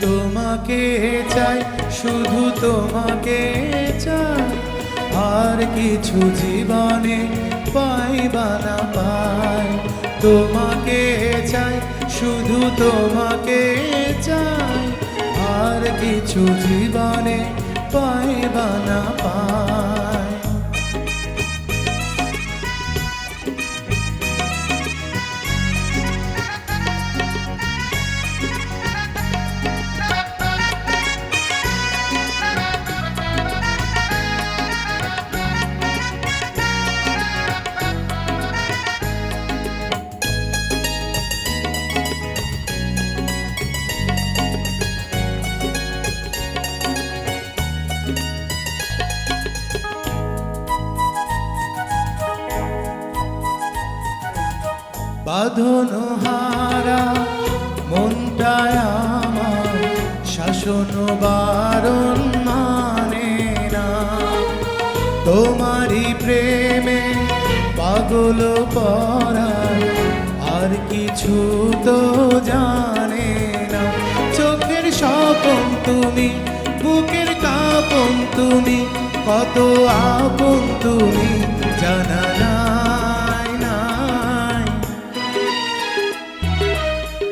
তোমাকে চাই, শুধু তোমাকে চাই। আর কিছু জীবনে পাইবা না পাই। তোমাকে চাই, শুধু তোমাকে চাই। আর কিছু জীবনে পাইবা না পাই। বাঁধন হারা মনটায় আমার শাসন বারণ মানে না। তোমারই প্রেমে পাগল পরার আর কিছু তো জানে না। চোখের স্বপন তুমি, বুকের কাপন তুমি, কত আপন তুমি, জানা নাই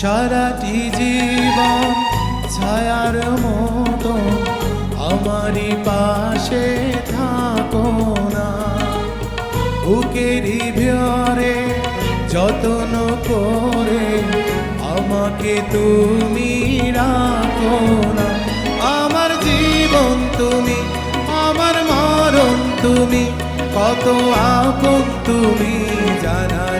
সারাটি জীবন ছায়ার মতো আমারই পাশে থাকো না। বুকেরই ভিড়ে যত্ন করে আমাকে তুমি রাখো না। আমার জীবন তুমি, আমার মরণ তুমি, কত আপন তুমি জানা